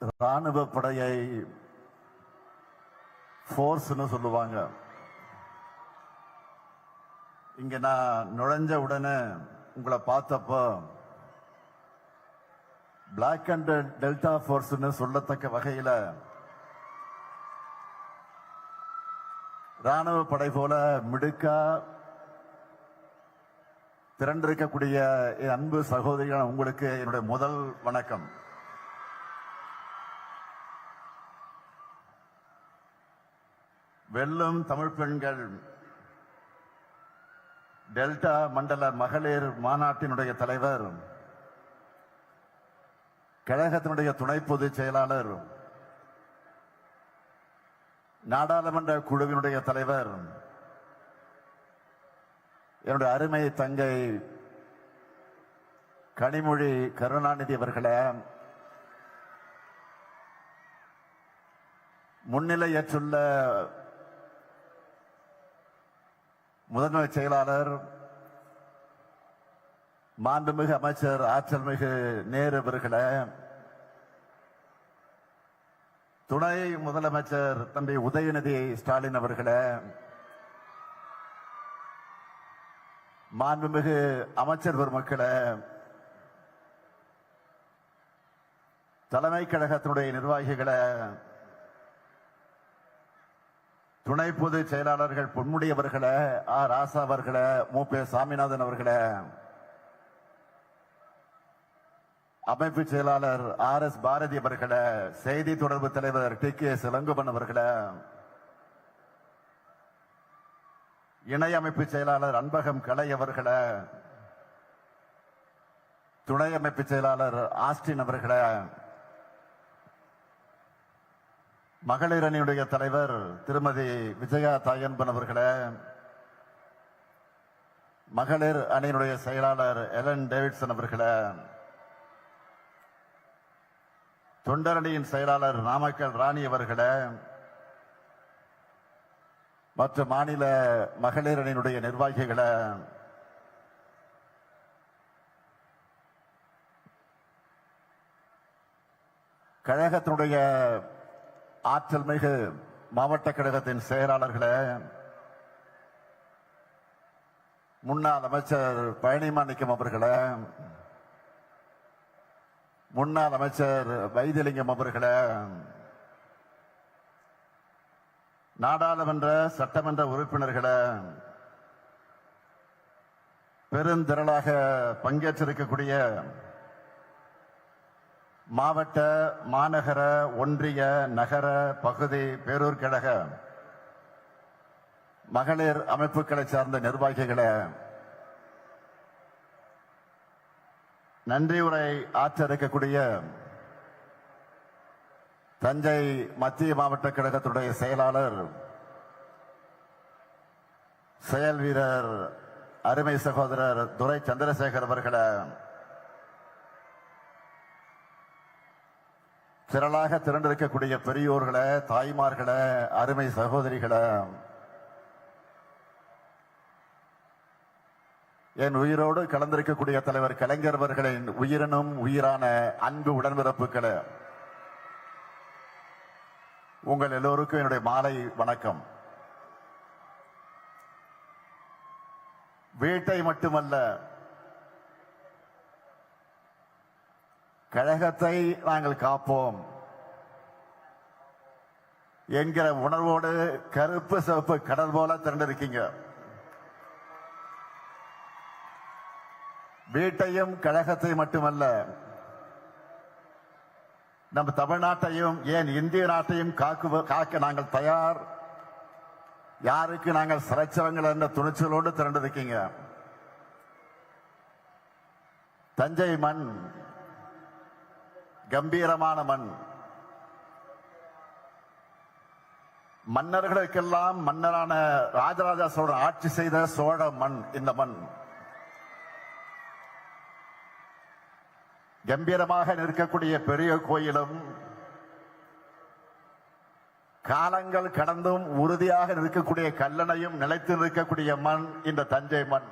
ராணுவ படையை ஃபோர்ஸ்னு சொல்லுவாங்க. இங்க நான் நுழைஞ்ச உடனே உங்களை பார்த்தப்போ பிளாக் அண்ட் டெல்டா ஃபோர்ஸ்னு சொல்லத்தக்க வகையில ராணுவ படை போல மிடுக்கா திரண்டிருக்கக்கூடிய அன்பு சகோதரியான உங்களுக்கு என்னுடைய முதல் வணக்கம். வெல்லும் தமிழ் பெண்கள். டெல்டா மண்டல மகளிர் மாநாட்டினுடைய தலைவர். கழகத்தினுடைய துணை பொதுச் செயலாளர். நாடாளுமன்ற குழுவினுடைய தலைவர். என்னுடைய அருமை தங்கை கனிமொழி கருணாநிதி அவர்களே. முன்னிலையற்றுள்ள முதன்மை செயலாளர் மாண்புமிகு அமைச்சர் ஆற்றல் மிகு நேரு அவர்களே துணை முதலமைச்சர் தம்பி உதயநிதி ஸ்டாலின் அவர்களே மாண்புமிகு அமைச்சர் பெருமக்களே தலைமை கழகத்தினுடைய நிர்வாகிகளை துணை பொதுச் செயலாளர்கள் பொன்முடி அவர்களே ஆ ராசா அவர்களை மு. பே. சாமிநாதன் அவர்களை. அமைப்பு செயலாளர் ஆர். எஸ். பாரதி அவர்களை செய்தி தொடர்பு தலைவர் டி. கே. சிலங்குபன் அவர்களை. இணை அமைப்பு செயலாளர் அன்பகம் கலை அவர்களை. துணை அமைப்பு செயலாளர் ஆஸ்டின் அவர்களை. மகளிர் அணியுடைய தலைவர் திருமதி விஜயா தாயன்பன் அவர்களே மகளிர் அணியினுடைய செயலாளர் எலன் டேவிட்சன் அவர்களே தொண்டரணியின் செயலாளர் நாமக்கல் ராணி அவர்களே மற்ற மாநில மகளிர் அணியினுடைய நிர்வாகிகளே கழகத்தினுடைய ஆற்றல் மிகு மாவட்ட கழகத்தின் செயலாளர்களே. முன்னாள் அமைச்சர் பழனிமாணிக்கம் அவர்களே. முன்னாள் அமைச்சர் வைத்தியலிங்கம் அவர்களே. நாடாளுமன்ற சட்டமன்ற உறுப்பினர்களே. பெருந்திரளாக பங்கேற்றிருக்கக்கூடிய மாவட்ட மாநகர ஒன்றிய நகர பகுதி பேரூர் கழக மகளிர் அமைப்புகளை சார்ந்த நிர்வாகிகளே நன்றி உரை ஆற்ற இருக்கக்கூடிய தஞ்சை மத்திய மாவட்ட கழகத்துடைய செயலாளர் செயல் வீரர் அருமை சகோதரர் துரை சந்திரசேகர் அவர்களை திரளாக திரண்டிருக்கக்கூடிய பெரியோர்களை தாய்மார்களை அருமை சகோதரிகளை என் உயிரோடு கலந்திருக்கக்கூடிய தலைவர் கலைஞர் அவர்களின் உயிரினும் உயிரான அன்பு உடன்பிறப்புகளை உங்கள் எல்லோருக்கும் என்னுடைய மாலை வணக்கம். வீட்டை மட்டுமல்ல கழகத்தை நாங்கள் காப்போம். என்கிற உணர்வோடு கருப்பு சிவப்பு கடல் போல திரண்டிருக்கீங்க. வீட்டையும் கழகத்தை மட்டுமல்ல நம்ம தமிழ்நாட்டையும் ஏன் இந்திய நாட்டையும் காக்கு காக்க நாங்கள் தயார்? யாருக்கு நாங்கள் சிறைச்சவங்கள் என்ற துணிச்சலோடு திரண்டிருக்கீங்க? தஞ்சை மண் கம்பீரமான மண் மன்னர்களுக்கெல்லாம் மன்னரான ராஜராஜ சோழன் ஆட்சி செய்த சோழ மண் இந்த மண். கம்பீரமாக நிற்கக்கூடிய பெரிய கோயிலும் காலங்கள் கடந்தும் உறுதியாக நிற்கக்கூடிய கல்லணையும் நிலைத்து நிற்கக்கூடிய மண் இந்த தஞ்சை மண்.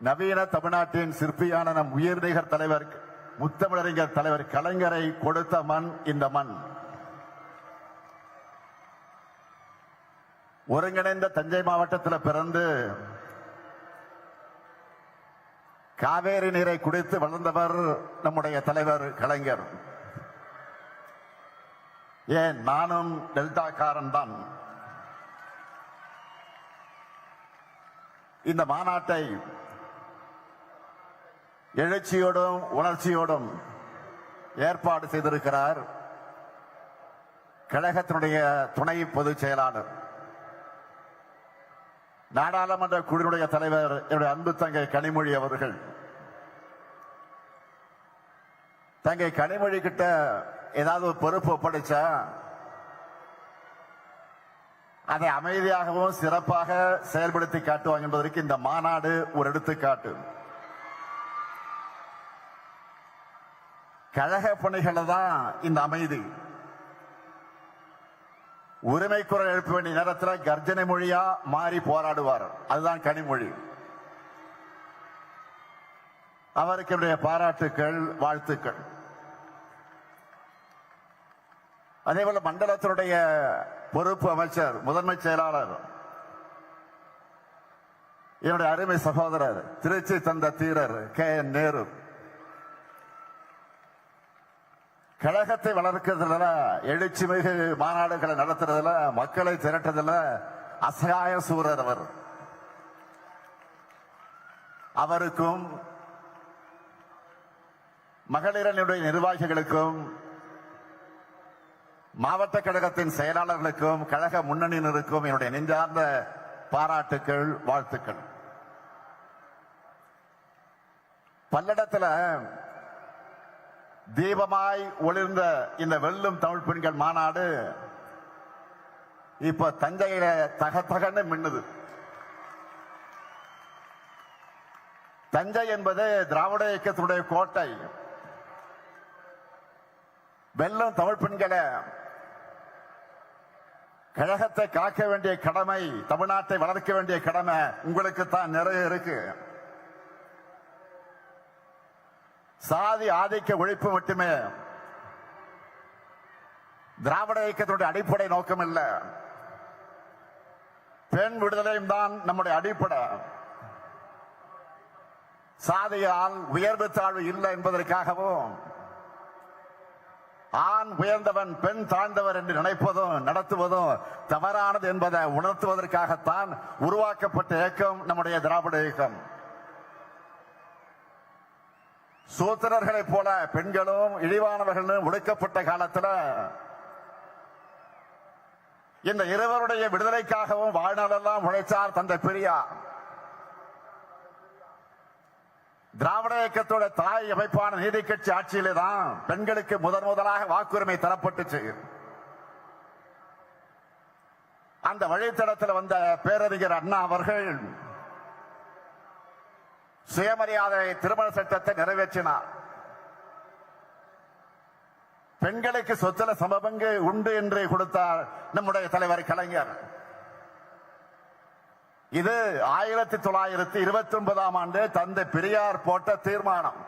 நவீன தமிழ்நாட்டின் சிற்பியான நம் உயர்நிகர் தலைவர் முத்தமிழறிஞர் தலைவர் கலைஞரை கொடுத்த மண் இந்த மண். ஒருங்கிணைந்த தஞ்சை மாவட்டத்தில் பிறந்து காவேரி நீரை குடித்து வளர்ந்தவர் நம்முடைய தலைவர் கலைஞர். ஏன்? நானும் டெல்டாக்காரன் தான். இந்த மாநாட்டை எழுச்சியோடும் உணர்ச்சியோடும் ஏற்பாடு செய்திருக்கிறார் கழகத்தினுடைய துணை பொதுச் செயலாளர். நாடாளுமன்ற குழுவினுடைய தலைவர் என்னுடைய அன்பு தங்கை கனிமொழி அவர்கள். தங்கை கனிமொழி கிட்ட ஏதாவது ஒரு பொறுப்பு ஒப்படைச்சா அதை அமைதியாகவும் சிறப்பாக செயல்படுத்தி காட்டுவாங்க என்பதற்கு இந்த மாநாடு ஒரு எடுத்துக்காட்டு. கழக பணிகளை தான் இந்த அமைதி. உரிமை குரல் எழுப்ப வேண்டிய நேரத்தில் கர்ஜனை மொழியா மாறி போராடுவார். அதுதான் கனிமொழி. அவருக்கு என்னுடைய பாராட்டுக்கள் வாழ்த்துக்கள். அதேபோல மண்டலத்தினுடைய பொறுப்பு அமைச்சர் முதன்மை செயலாளர். என்னுடைய அருமை சகோதரர் திருச்சி தந்த தீரர் கே என் நேரு. கழகத்தை வளர்க்கிறதுல எழுச்சி மிகு மாநாடுகளை நடத்துறதுல மக்களை திரட்டுறதுல அசகாய சூரர் அவர். அவருக்கும் மகளிரனுடைய நிர்வாகிகளுக்கும் மாவட்ட கழகத்தின் செயலாளர்களுக்கும் கழக முன்னணியினருக்கும் என்னுடைய நெஞ்சார்ந்த பாராட்டுக்கள் வாழ்த்துக்கள். பல்லடத்துல தீபமாய் ஒளிர்ந்த இந்த வெல்லும் தமிழ் பெண்கள் மாநாடு இப்ப தஞ்சையில தகத்தகன்னு மின்னுது. தஞ்சை என்பது திராவிட இயக்கத்தினுடைய கோட்டை. வெல்லும் தமிழ் பெண்களை கழகத்தை காக்க வேண்டிய கடமை தமிழ்நாட்டை வளர்க்க வேண்டிய கடமை உங்களுக்கு தான் நிறைய இருக்கு. சாதி ஆதிக்க ஒழிப்பு மட்டுமே. திராவிட இயக்கத்தினுடைய அடிப்படை நோக்கம் இல்ல. பெண் விடுதலையும் தான் நம்முடைய அடிப்படை. சாதியால் உயர்வு தாழ்வு இல்லை என்பதற்காகவும் ஆண் உயர்ந்தவன் பெண் தாழ்ந்தவர் என்று நினைப்பதும் நடத்துவதும் தவறானது என்பதை உணர்த்துவதற்காகத்தான் உருவாக்கப்பட்ட இயக்கம் நம்முடைய திராவிட இயக்கம். சூத்திரர்களைப் போல பெண்களும் இழிவானவர்களும் ஒடுக்கப்பட்ட காலத்தில் இந்த இருவருடைய விடுதலைக்காகவும் வாழ்நாளெல்லாம் உழைச்சார் தந்தை பெரியார். திராவிட இயக்கத்தோட தாய் அமைப்பான நீதி கட்சி ஆட்சியிலே தான் பெண்களுக்கு முதன் முதலாக வாக்குரிமை தரப்பட்டுச்சு. அந்த வழித்தடத்தில் வந்த பேரறிஞர் அண்ணா அவர்கள் சுயமரியாதை திருமண சட்டத்தை நிறைவேற்றினார் பெண்களுக்கு சொத்துல சமபங்கு உண்டு என்று கொடுத்தார் நம்முடைய தலைவர் கலைஞர். இது ஆயிரத்தி தொள்ளாயிரத்தி இருபத்தி ஒன்பதாம் ஆண்டு தந்தை பெரியார் போட்ட தீர்மானம்.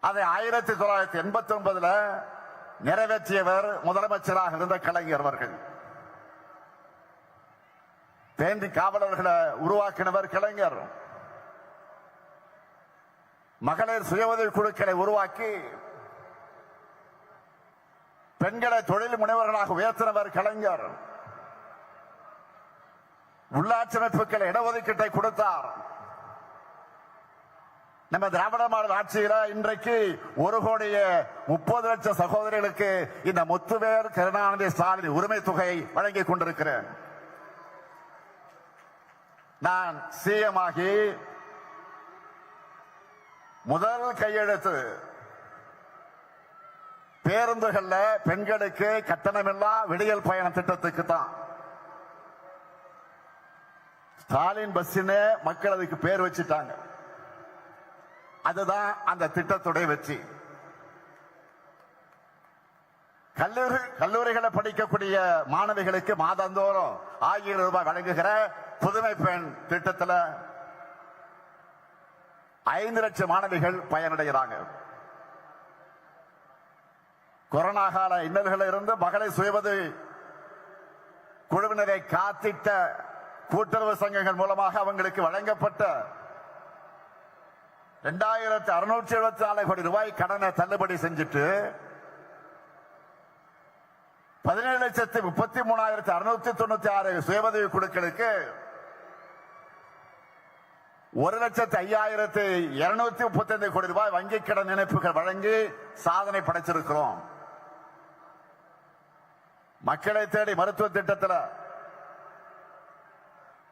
அதை ஆயிரத்தி தொள்ளாயிரத்தி எண்பத்தி ஒன்பதுல நிறைவேற்றியவர் முதலமைச்சராக இருந்த கலைஞர் அவர்கள். பேந்தி காவலர்களை உருவாக்கினவர் கலைஞர். மகளிர் சுய உதவி குழுக்களை உருவாக்கி பெண்களை தொழில் முனைவர்களாக உயர்த்தினவர் கலைஞர். உள்ளாட்சி அமைப்புகள் இடஒதுக்கீட்டை கொடுத்தார். நம்ம திராவிட மாடல் ஆட்சியில இன்றைக்கு ஒரு கோடிய முப்பது லட்சம் சகோதரிகளுக்கு இந்த முத்துவேர் கருணாநிதி ஸ்டாலின் உரிமை தொகை வழங்கிக் கொண்டிருக்கிறேன். நான் சிஎம் ஆகி முதல் கையெழுத்து. பேருந்துகள்ல பெண்களுக்கு கட்டணமில்லா விடியல் பயண திட்டத்துக்கு தான் ஸ்டாலின் பஸ்ன்னு மக்கள் அதுக்கு பேர் வச்சுட்டாங்க. அதுதான் அந்த திட்டத்துடைய வெற்றி. கல்லூரி கல்லூரிகளை படிக்கக்கூடிய மாணவிகளுக்கு மாதந்தோறும் ஆயிரம் ரூபாய் வழங்குகிற புதுமை பெண் திட்டத்தில் ஐந்து லட்சம் மாணவிகள் பயனடைகிறாங்க. கொரோனா கால இன்னல்களில் இருந்து மகளிர் சுயவது குழுவினரை காத்திட்ட கூட்டுறவு சங்கங்கள் மூலமாக அவங்களுக்கு வழங்கப்பட்ட இரண்டாயிரத்தி அறுநூற்றி எழுபத்தி நாலு கோடி ரூபாய் கடனை தள்ளுபடி செஞ்சுட்டு பதினேழு லட்சத்தி முப்பத்தி மூணாயிரத்தி அறுநூத்தி தொண்ணூத்தி ஆறு சுயபதவி குழுக்களுக்கு ஒரு லட்சத்தி ஐயாயிரத்தி இருநூத்தி முப்பத்தி ஐந்து கோடி ரூபாய் வங்கி கடன் இணைப்புகள் வழங்கி சாதனை படைச்சிருக்கிறோம். மக்களை தேடி மருத்துவ திட்டத்தில்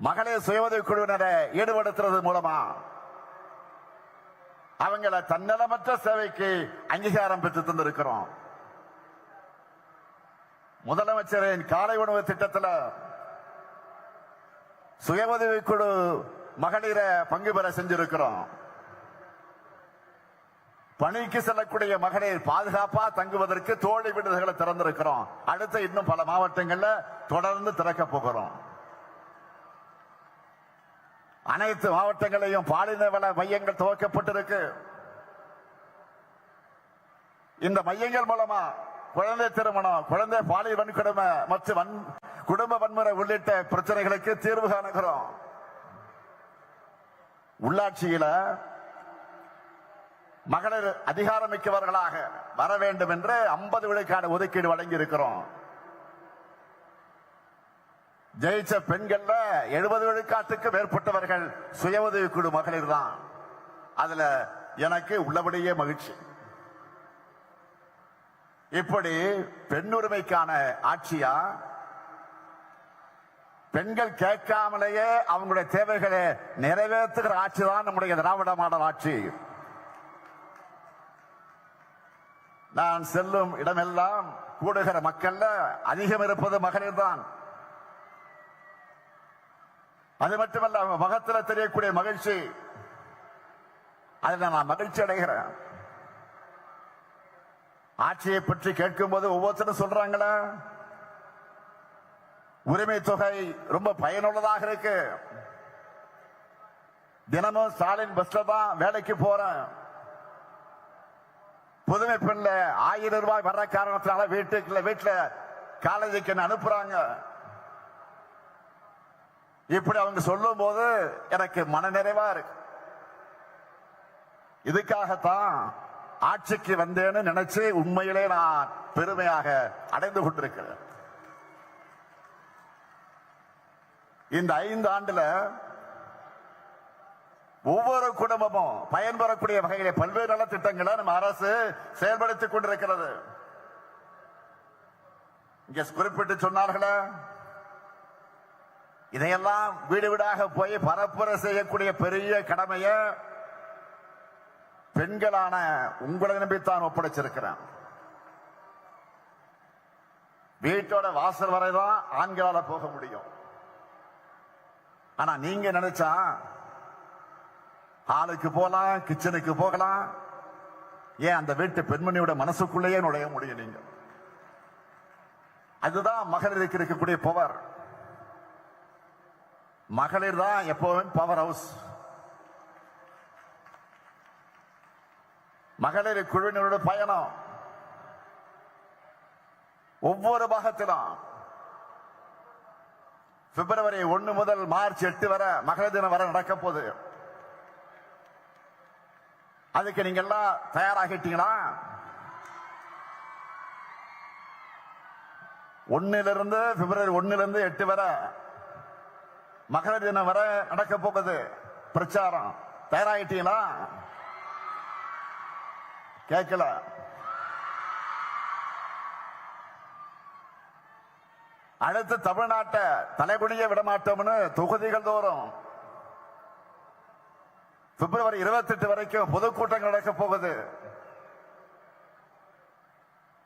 மகளிர் சுயஉதவி குழுவினரை ஈடுபடுத்துறது மூலமா அவங்கள தன்னலமற்ற சேவைக்கு அங்கீகாரம் பெற்று தந்திருக்கிறோம். முதலமைச்சரின் காலை உணவு திட்டத்தில் சுய உதவி குழு மகளிரை பங்கு பெற செஞ்சிருக்கிறோம். பணிக்கு செல்லக்கூடிய மகளிர் பாதுகாப்பா தங்குவதற்கு தோழி விடுதிகளை திறந்திருக்கிறோம். அடுத்த இன்னும் பல மாவட்டங்கள்ல தொடர்ந்து திறக்க போகிறோம். அனைத்து மாவட்டங்களையும் பாலின வள மையங்கள் துவக்கப்பட்டிருக்கு. இந்த மையங்கள் மூலமா குழந்தை திருமணம் குழந்தை பாலியல் வன்கொடுமை மற்றும் வன்- குடும்ப வன்முறை உள்ளிட்ட பிரச்சனைகளுக்கு தீர்வு காணுகிறோம். உள்ளாட்சியில மகளிர் அதிகாரமிக்கவர்களாக வர வேண்டும் என்று ஐம்பது விழுக்காடு ஒதுக்கீடு வழங்கி இருக்கிறோம் ஜெயிச்ச பெண்கள்ல எழுபது விழுக்காட்டுக்கு மேற்பட்டவர்கள் சுய உதவிக்குழு மகளிர் தான். அதுல எனக்கு உள்ளபடியே மகிழ்ச்சி. இப்படி பெண்ணுரிமைக்கான ஆட்சியா பெண்கள் கேட்காமலேயே அவங்களுடைய தேவைகளை நிறைவேற்றுகிற ஆட்சி தான் நம்முடைய திராவிட மாடல் ஆட்சி. நான் செல்லும் இடமெல்லாம் கூடுகிற மக்கள்ல அதிகம் இருப்பது மகளிர் தான் அது மட்டுமல்ல அவங்க முகத்துல தெரியக்கூடிய மகிழ்ச்சி. அதில் நான் மகிழ்ச்சி அடைகிறேன். ஆட்சியை பற்றி கேட்கும் போது ஒவ்வொருத்தரும் சொல்றாங்களா உரிமை தொகை ரொம்ப பயனுள்ளதாக இருக்கு. தினமும் ஸ்டாலின் பஸ்ல தான் வேலைக்கு போறேன். புதுமை பெண்ல ஆயிரம் ரூபாய் வர்ற காரணத்தினால வீட்டுக்குள்ள வீட்டுல காலேஜுக்கு என்ன அனுப்புறாங்க? இப்படி அவங்க சொல்லும் போது எனக்கு மனநிறைவா இருக்கு. இதுக்காகத்தான் ஆட்சிக்கு வந்தேன்னு நினைச்சு உண்மையிலே நான் பெருமையாக அடைந்து கொண்டிருக்கிறேன். இந்த ஐந்து ஆண்டுல ஒவ்வொரு குடும்பமும் பயன்பெறக்கூடிய வகையிலே பல்வேறு நலத்திட்டங்களை நம்ம அரசு செயல்படுத்திக் கொண்டிருக்கிறது. இங்க குறிப்பிட்டு சொன்னார்களே இதையெல்லாம் வீடு வீடாக போய் பரப்புரை செய்யக்கூடிய பெரிய கடமைய பெண்களான உங்களை நம்பித்தான் ஒப்படைச்சிருக்கிறேன். வீட்டோட வாசல் வரைதான் ஆண்களால போக முடியும். ஆனா நீங்க நினைச்சா ஆளுக்கு போகலாம் கிச்சனுக்கு போகலாம். ஏன் அந்த வீட்டு பெண்மணியோட மனசுக்குள்ளேயே நுழைய முடியும் நீங்க? அதுதான் மகளிருக்கு இருக்கக்கூடிய பவர் மகளிர் தான் எப்பவும் பவர் ஹவுஸ் மகளிர் குழுவினரோட பயணம். ஒவ்வொரு பாகத்திலும் பிப்ரவரி ஒன்னு முதல் மார்ச் எட்டு வரை மகளிர் தினம் வரை நடக்க போகுது. அதுக்கு நீங்க எல்லாம் தயாராகிட்டீங்களா? ஒன்னிலிருந்து பிப்ரவரி ஒன்னிலிருந்து எட்டு வரை மகளிர் தினம் வரை நடக்க போகுது. பிரச்சாரம். தயாராகிட்டீங்களா? கேட்கல. அடுத்து தமிழ்நாட்டை தலைகுனிய விடமாட்டோம்னு தொகுதிகள் தோறும். பிப்ரவரி இருபத்தி எட்டு வரைக்கும் பொதுக்கூட்டங்கள் நடக்க போகுது.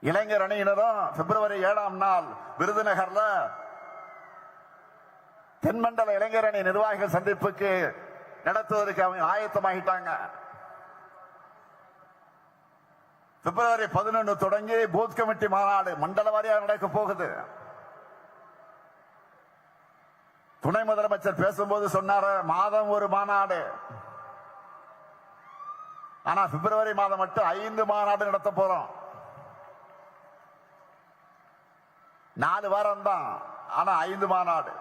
இளைஞர் அணியினரும் பிப்ரவரி ஏழாம் நாள் விருதுநகர்ல தென்மண்டல இளைஞர் அணி நிர்வாகிகள் சந்திப்புக்கு நடத்துவதற்கு அவங்க ஆயத்தமாகிட்டாங்க பிப்ரவரி பதினொன்று தொடங்கி பூத் கமிட்டி மாநாடு மண்டல வாரியாக நடக்க போகுது. துணை முதலமைச்சர் பேசும்போது சொன்னார மாதம் ஒரு மாநாடு. ஆனா பிப்ரவரி மாதம் மட்டும் ஐந்து மாநாடு நடத்த போறோம். நாலு வாரம் தான் ஆனா ஐந்து மாநாடு.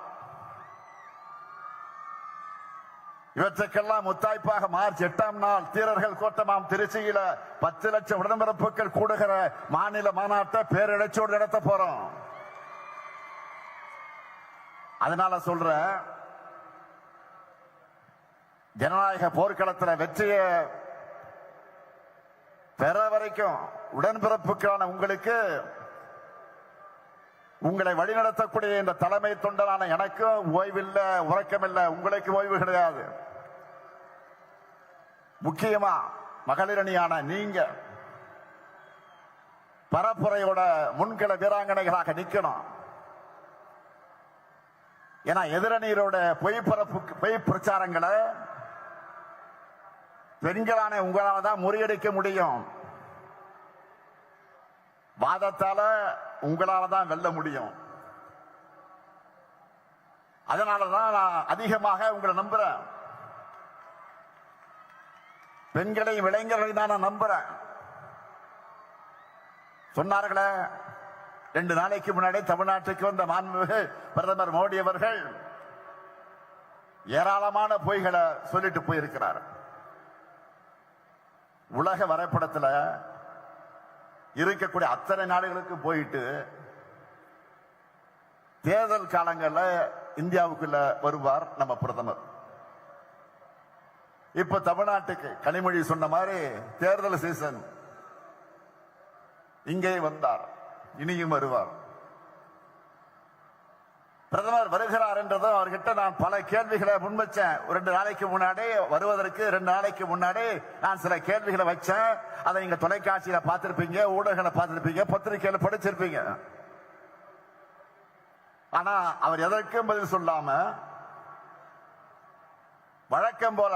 இவற்றுக்கெல்லாம் முத்தாய்ப்பாக மார்ச் எட்டாம் நாள் தீரர்கள் கோட்டமாம் திருச்சியில பத்து லட்சம் உடன்பிறப்புகள் கூடுகிற மாநில மாநாட்டை பேரிழச்சோடு நடத்த போறோம். அதனால சொல்ற ஜனநாயக போர்க்களத்தில் வெற்றியை பெற வரைக்கும் உடன்பிறப்புக்கான உங்களுக்கு உங்களை வழிநடத்தக்கூடிய இந்த தலைமை தொண்டரான எனக்கும் ஓய்வில்லை உறக்கமில்லை. உங்களுக்கு ஓய்வு கிடையாது. முக்கியமா மகளிரணியான நீங்க பரப்புரையோட முன்கள வீராங்கனைகளாக நிக்கணும். ஏன்னா எதிரணியரோட பொய் பரப்பு பொய் பிரச்சாரங்களை பெண்களான உங்களால தான் முறியடிக்க முடியும். வாதத்தால உங்களால தான் வெல்ல முடியும். அதனாலதான் நான் அதிகமாக உங்களை நம்புறேன். பெண்களையும் இளைஞர்களையும் தான் நான் நம்புறேன். சொன்னார்களே ரெண்டு நாளைக்கு முன்னாடி தமிழ்நாட்டுக்கு வந்த மாண்புமிகு பிரதமர் மோடி அவர்கள் ஏராளமான பொய்களை சொல்லிட்டு போயிருக்கிறார். உலக வரைபடத்தில் இருக்கக்கூடிய அத்தனை நாடுகளுக்கு போயிட்டு தேர்தல் காலங்களில் இந்தியாவுக்குள்ள வருவார் நம்ம பிரதமர். இப்ப தமிழ்நாட்டுக்கு கனிமொழி சொன்ன மாதிரி தேர்தல் சீசன் இங்கே வந்தார். இனியும் வருவார். பிரதமர் வருகிறார் என்றதும் அவர்கிட்ட நான் பல கேள்விகளை முன்வச்சேன் ரெண்டு நாளைக்கு முன்னாடி வருவதற்கு ரெண்டு நாளைக்கு முன்னாடி நான் சில கேள்விகளை வச்சேன். அதை நீங்க தொலைக்காட்சியில பார்த்திருப்பீங்க ஊடகங்களை பார்த்திருப்பீங்க பத்திரிகையில படிச்சிருப்பீங்க. ஆனா அவர் எதற்கும் பதில் சொல்லாம வழக்கம் போல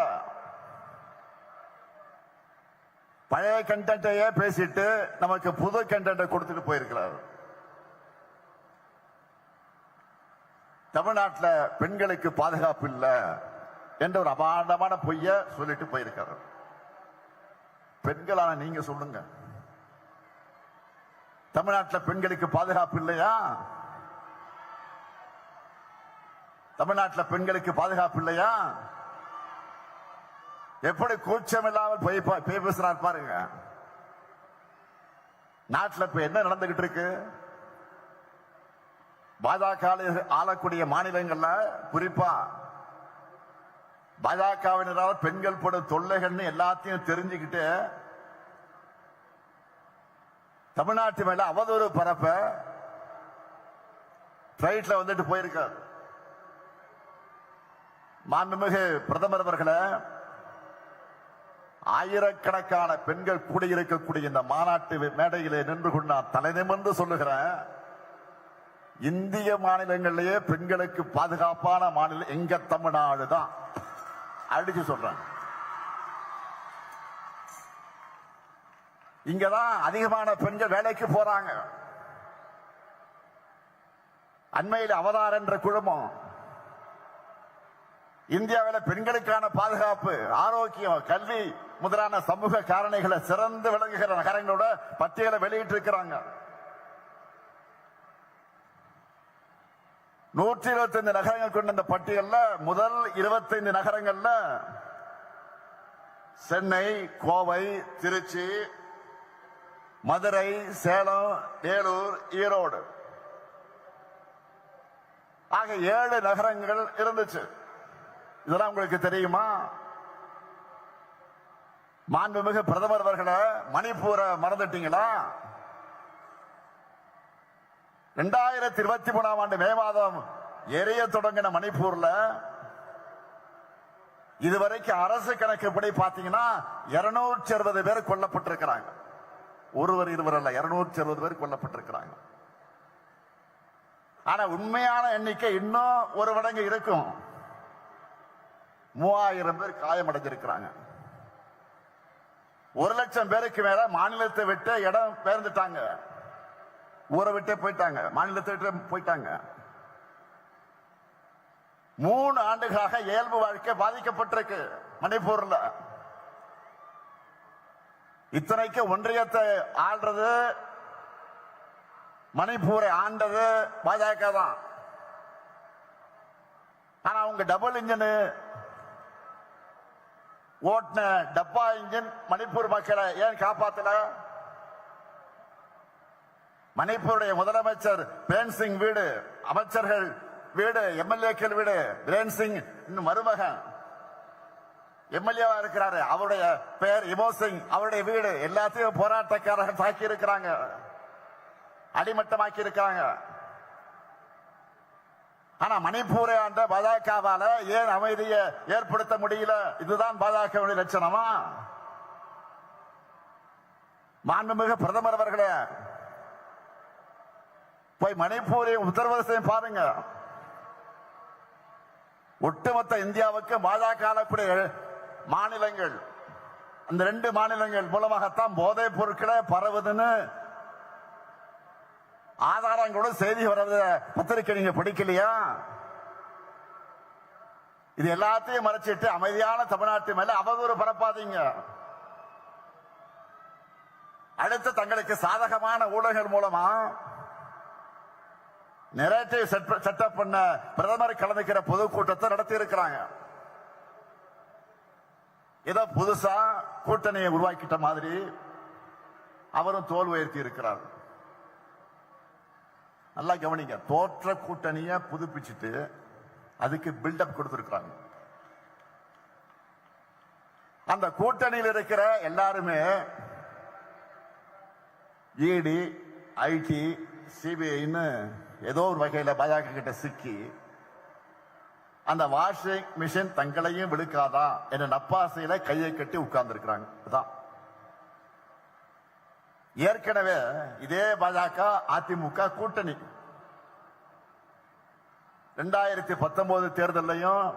பழைய கண்டென்ட்டையே பேசிட்டு நமக்கு புது கண்டென்ட்டை கொடுத்துட்டு போயிருக்கிறார். தமிழ்நாட்டில் பெண்களுக்கு பாதுகாப்பு இல்லை என்ற ஒரு அபாண்டமான பொய்ய சொல்லிட்டு போயிருக்காரு. பெண்களான நீங்க சொல்லுங்க. தமிழ்நாட்டில் பெண்களுக்கு பாதுகாப்பு இல்லையா? தமிழ்நாட்டில் பெண்களுக்கு பாதுகாப்பு இல்லையா? எப்படி கூச்சம் இல்லாமல் போய் பா- பேசுறார் பாருங்க. நாட்டில் இப்ப என்ன நடந்துகிட்டு இருக்கு? பாஜக ஆளக்கூடிய மாநிலங்கள்ல குறிப்பா பாஜகவினரால் பெண்கள் படும் தொல்லைகள்னு எல்லாத்தையும் தெரிஞ்சுக்கிட்டு தமிழ்நாட்டு மேல அவதூறு பரப்ப பிளைட்ல வந்துட்டு போயிருக்கார். மாண்புமிகு பிரதமர் அவர்களை ஆயிரக்கணக்கான பெண்கள் கூடியிருக்கக்கூடிய இந்த மாநாட்டு மேடையிலே நின்று கொண்டு நான் தலை நிமிர்ந்து சொல்லுகிறேன். இந்திய மாநிலங்களிலேயே பெண்களுக்கு பாதுகாப்பான மாநிலம் எங்க தமிழ்நாடு தான். அடிச்சு சொல்றேன். இங்கதான் அதிகமான பெண்கள் வேலைக்கு போறாங்க. அண்மையில் அவதார் என்ற குழுமம். இந்தியாவில் பெண்களுக்கான பாதுகாப்பு ஆரோக்கியம் கல்வி முதலான சமூக காரணிகளை சிறந்து விளங்குகிற நகரங்களோட பட்டியலை வெளியிட்டு இருக்கிறாங்க நூற்றி இருபத்தி ஐந்து நகரங்கள் கொண்ட இந்த பட்டியல்ல முதல் இருபத்தைந்து நகரங்கள்ல சென்னை கோவை திருச்சி மதுரை சேலம் வேலூர் ஈரோடு. ஆக ஏழு நகரங்கள் இருந்துச்சு. இதெல்லாம் உங்களுக்கு தெரியுமா? மாண்புமிகு பிரதமர் அவர்களை மணிப்பூரை மறந்துட்டீங்களா? இரண்டாயிரத்தி இருபத்தி மூணாம் ஆண்டு மே மாதம் எரிய தொடங்கின மணிப்பூர்ல இதுவரைக்கும் அரசு கணக்குப்படி பாத்தீங்கன்னா இருநூற்றி அறுபது பேர் கொல்லப்பட்டிருக்கிறாங்க. ஒருவர் இருவர் அல்ல இருநூற்றி அறுபது பேர் கொல்லப்பட்டிருக்கிறாங்க. ஆனா உண்மையான எண்ணிக்கை இன்னும் ஒரு மடங்கு இருக்கும். மூவாயிரம் பேர் காயமடைஞ்சிருக்கிறாங்க. ஒரு லட்சம் பேருக்கு மேல மாநிலத்தை விட்டு இடம் பேர்ந்துட்டாங்க ஊரை விட்டே போயிட்டாங்க. மாநிலத்தை விட்டு போயிட்டாங்க. மூணு ஆண்டுகளாக இயல்பு வாழ்க்கை பாதிக்கப்பட்டிருக்கு மணிப்பூர்ல. இத்தனைக்கு ஒன்றியத்தை ஆள்றது மணிப்பூரை ஆண்டது பாஜக தான். ஆனா அவங்க டபுள் இன்ஜின் ஓட்டின டப்பா இன்ஜின் மணிப்பூர் மக்களை ஏன் காப்பாத்தல மணிப்பூருடைய முதலமைச்சர் பிரேன் சிங் வீடு அமைச்சர்கள் வீடு எம்எல்ஏக்கள் வீடு பிரேன் சிங் இன்னும் மருமகன். எம்எல்ஏவா இருக்கிறாரு அவருடைய பெயர் இமோ சிங். அவருடைய வீடு எல்லாத்தையும் போராட்டக்காரர்கள் தாக்கி இருக்கிறாங்க அடிமட்டமாக்கி இருக்கிறாங்க ஆனா மணிப்பூரை ஆண்ட பாஜகவால ஏன் அமைதியை ஏற்படுத்த முடியல? இதுதான் பாஜக லட்சணமா? மாண்புமிகு பிரதமர் அவர்களே போய் மணிப்பூரையும் உத்தரவரிசையும் பாருங்க. ஒட்டுமொத்த இந்தியாவுக்கு பாஜக ஆளக்கூடிய மாநிலங்கள் அந்த ரெண்டு மாநிலங்கள் மூலமாகத்தான் போதைப் பொருட்களை பரவுதுன்னு ஆதாரங்களோட செய்தி வர்றத பத்திரிக்கை நீங்க படிக்கலையா? இது எல்லாத்தையும் மறைச்சிட்டு அமைதியான தமிழ்நாட்டு மேல அவதூறு பரப்பாதீங்க. அடுத்து தங்களுக்கு சாதகமான ஊடகங்கள் மூலமா நெரேட்டிவ் செட்டப் பண்ண பிரதமர் கலந்துக்கிற பொதுக்கூட்டத்தை நடத்தி இருக்கிறாங்க ஏதோ புதுசா கூட்டணியை உருவாக்கிட்ட மாதிரி அவரும் தோல் உயர்த்தி இருக்கிறார் நல்லா கவனிங்க தோற்ற கூட்டணியை புதுப்பிச்சுட்டு அதுக்கு பில்டப் கொடுத்துருக்குறாங்க. அந்த கூட்டணியில் இருக்கிற எல்லாருமே இடி ஐடி சிபிஐன்னு ஏதோ ஒரு வகையில பாஜக கிட்ட சிக்கி அந்த வாஷிங் மிஷின் தங்களையும் விழுக்காதா என்ற நப்பாசையில கையை கட்டி உட்கார்ந்து இருக்கிறாங்க ஏற்கனவே இதே பாஜக அதிமுக கூட்டணி. ரெண்டாயிரத்தி பத்தொன்பது தேர்தலையும்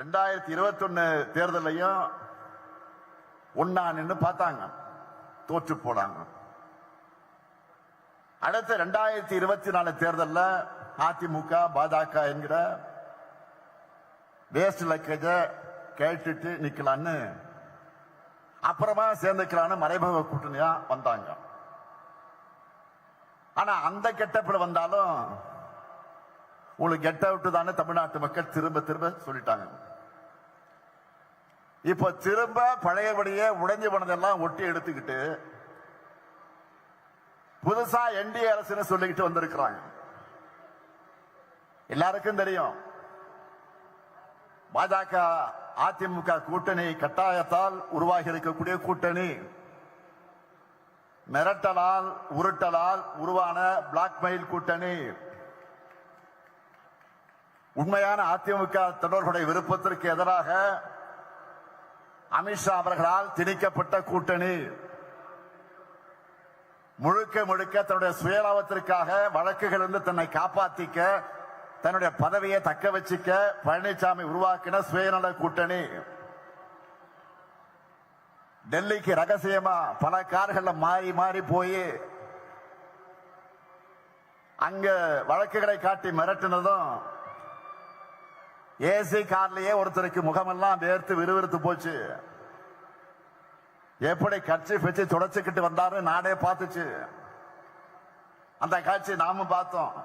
ரெண்டாயிரத்தி இருபத்தி ஒன்னு தேர்தலையும் ஒன்னா நின்று பார்த்தாங்க. தோற்று போனாங்க. அடுத்த ரெண்டாயிரத்தி இருபத்தி நாலு தேர்தலில் அதிமுக பாஜக என்கிற வேஸ்ட் லக்கேஜ கேட்டுட்டு நிக்கலான்னு அப்புறமா சேர்ந்துக்கலான்னு மறைமுக கூட்டணியா வந்தாங்க. ஆனா அந்த கெட்டப்பில் வந்தாலும் உங்களுக்கு கெட் அவுட் தானே தமிழ்நாட்டு மக்கள் திரும்ப திரும்ப சொல்லிட்டாங்க. இப்ப திரும்ப பழையபடியே உடைஞ்சு போனதெல்லாம் ஒட்டி எடுத்துக்கிட்டு புதுசா என்டிஏ அரசுன்னு சொல்லிக்கிட்டு வந்திருக்கிறாங்க. எல்லாருக்கும் தெரியும். பாஜக அதிமுக கூட்டணி கட்டாயத்தால் உருவாகி இருக்கக்கூடிய கூட்டணி. மிரட்டலால் உருட்டலால் உருவான பிளாக்மெயில் கூட்டணி. உண்மையான அதிமுக தொடர்புடைய விருப்பத்திற்கு எதிராக அமித்ஷா அவர்களால் திணிக்கப்பட்ட கூட்டணி. முழுக்க முழுக்க தன்னுடைய சுயலாபத்திற்காக வழக்குகள் இருந்து தன்னை காப்பாத்திக்க தன்னுடைய பதவியை தக்க வச்சுக்க பழனிசாமி உருவாக்கின சுயநல கூட்டணி. டெல்லிக்கு ரகசியமா பல கார்கள்ல மாறி மாறி போய் அங்க வழக்குகளை காட்டி மிரட்டினதும் ஏசி கார்லயே ஒருத்தருக்கு முகமெல்லாம் வேர்த்து விறுவிறுத்து போச்சு. எப்படி கட்சி வச்சு துடைச்சுக்கிட்டு வந்தாரு? நாடே பார்த்துச்சு. அந்த காட்சி நாமும் பார்த்தோம்.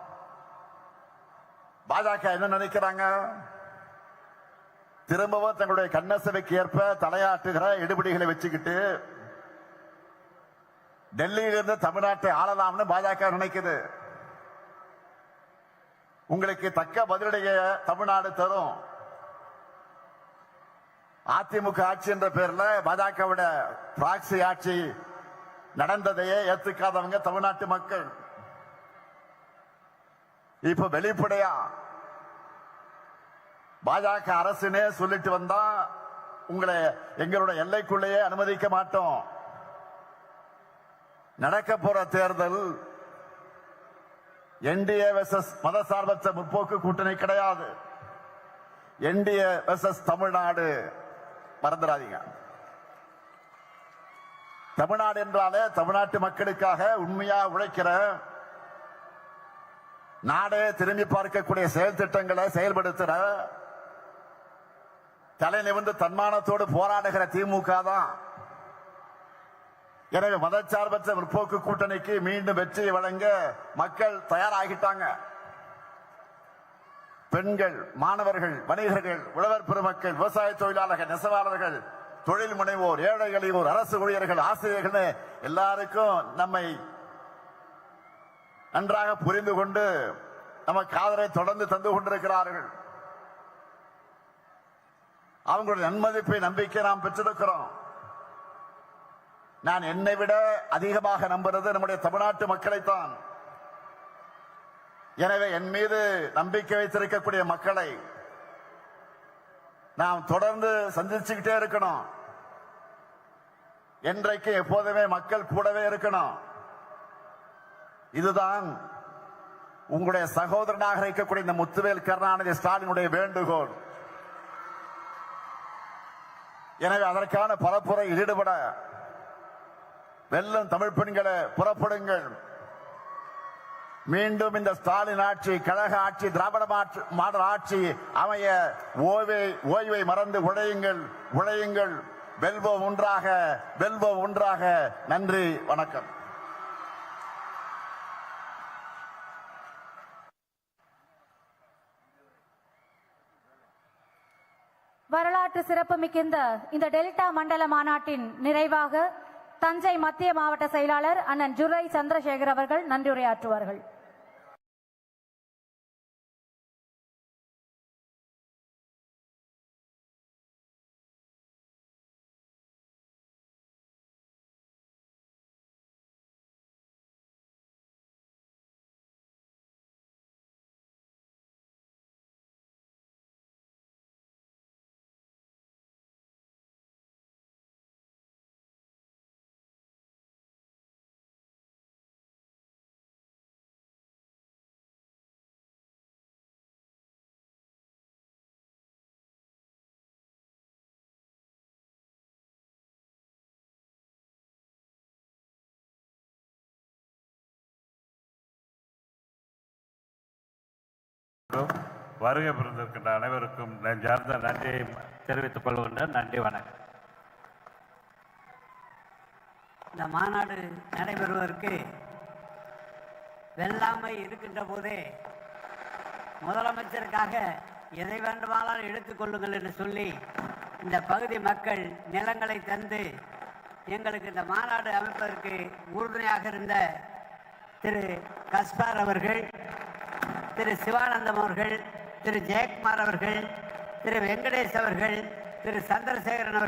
பாஜக என்ன நினைக்கிறாங்க? திரும்பவும் தங்களுடைய கண்ணசவைக்கு ஏற்ப தலையாட்டுகிற எடுபடிகளை வச்சுக்கிட்டு டெல்லியிலிருந்து தமிழ்நாட்டை ஆளலாம்னு பாஜக நினைக்குது. உங்களுக்கு தக்க பதிலடைய தமிழ்நாடு தரும். அதிமுக ஆட்சி என்ற பேர்ல பாஜகவோட பிராக்சி ஆட்சி நடந்ததையே ஏத்துக்காதவங்க தமிழ்நாட்டு மக்கள். இப்ப வெளிப்படையா பாஜக அரசுனே சொல்லிட்டு வந்தா உங்களை எங்களோட எல்லைக்குள்ளேயே அனுமதிக்க மாட்டோம். நடக்க போற தேர்தல் என்டிஏ வெர்சஸ் மதசார்பற்ற முற்போக்கு கூட்டணி கிடையாது. NDA versus Tamil Nadu. மறந்துடாதீங்க. தமிழ்நாடு என்றாலே தமிழ்நாட்டு மக்களுக்காக உண்மையா உழைக்கிற நாடே திரும்பி பார்க்கக்கூடிய செயல் திட்டங்களை செயல்படுத்துற தலை நிமிர்ந்து தன்மானத்தோடு போராடுகிற திமுக தான். எனவே மதச்சார்பற்ற முற்போக்கு கூட்டணிக்கு மீண்டும் வெற்றியை வழங்க மக்கள் தயாராகிட்டாங்க. பெண்கள் மாணவர்கள் வணிகர்கள் உழவர் பெருமக்கள் விவசாய தொழிலாளர்கள் நெசவாளர்கள் தொழில் முனைவோர் ஏழை எளியோர் அரசு ஊழியர்கள் ஆசிரியர்கள் எல்லாருக்கும் நம்மை நன்றாக புரிந்து கொண்டு நமக்கு ஆதரவை தொடர்ந்து தந்து கொண்டிருக்கிறார்கள். அவங்களுடைய நன்மதிப்பை நம்பிக்கை நாம் பெற்றிருக்கிறோம். நான் என்னை விட அதிகமாக நம்புறது நம்முடைய தமிழ்நாட்டு மக்களைத்தான். எனவே என் மீது நம்பிக்கை வைத்திருக்கக்கூடிய மக்களை நாம் தொடர்ந்து சந்திச்சுக்கிட்டே இருக்கணும். என்றைக்கு எப்போதுமே மக்கள் கூடவே இருக்கணும். இதுதான் உங்களுடைய சகோதரனாக இருக்கக்கூடிய இந்த முத்துவேல் கருணாநிதி ஸ்டாலினுடைய வேண்டுகோள். எனவே அதற்கான பரப்புரை ஈடுபட வெல்லும் தமிழ் பெண்களை புறப்படுங்கள். மீண்டும் இந்த ஸ்டாலின் ஆட்சி கழக ஆட்சி திராவிட மாடல் ஆட்சி அமைய ஓய்வை ஓய்வை மறந்து உழையுங்கள் உழையுங்கள். வெல்வோம் ஒன்றாக வெல்வோம் ஒன்றாக. நன்றி வணக்கம். வரலாற்று சிறப்பு இந்த டெல்டா மண்டல மாநாட்டின் நிறைவாக தஞ்சை மத்திய மாவட்ட செயலாளர் அண்ணன் ஜுரை சந்திரசேகர் அவர்கள் நன்றியுரையாற்றுவார்கள். வருகை பிறந்திருக்கின்ற அனைவருக்கும் நெஞ்சார்ந்த நன்றியை தெரிவித்துக் கொள்கின்றேன் நன்றி வணக்கம். இந்த மாநாடு நடைபெறுவதற்கு வெள்ளாமை இருக்கின்ற போதே முதலமைச்சருக்காக எதை வேண்டுமானாலும் எடுத்துக்கொள்ளுங்கள் என்று சொல்லி இந்த பகுதி மக்கள் நிலங்களை தந்து எங்களுக்கு இந்த மாநாடு அமைப்பதற்கு உறுதுணையாக இருந்த திரு கஸ்பார் அவர்கள் திரு சிவானந்தம் அவர்கள் திரு ஜெயக்குமார் அவர்கள் திரு வெங்கடேஷ் அவர்கள் திரு சந்திரசேகரன் அவர்கள்.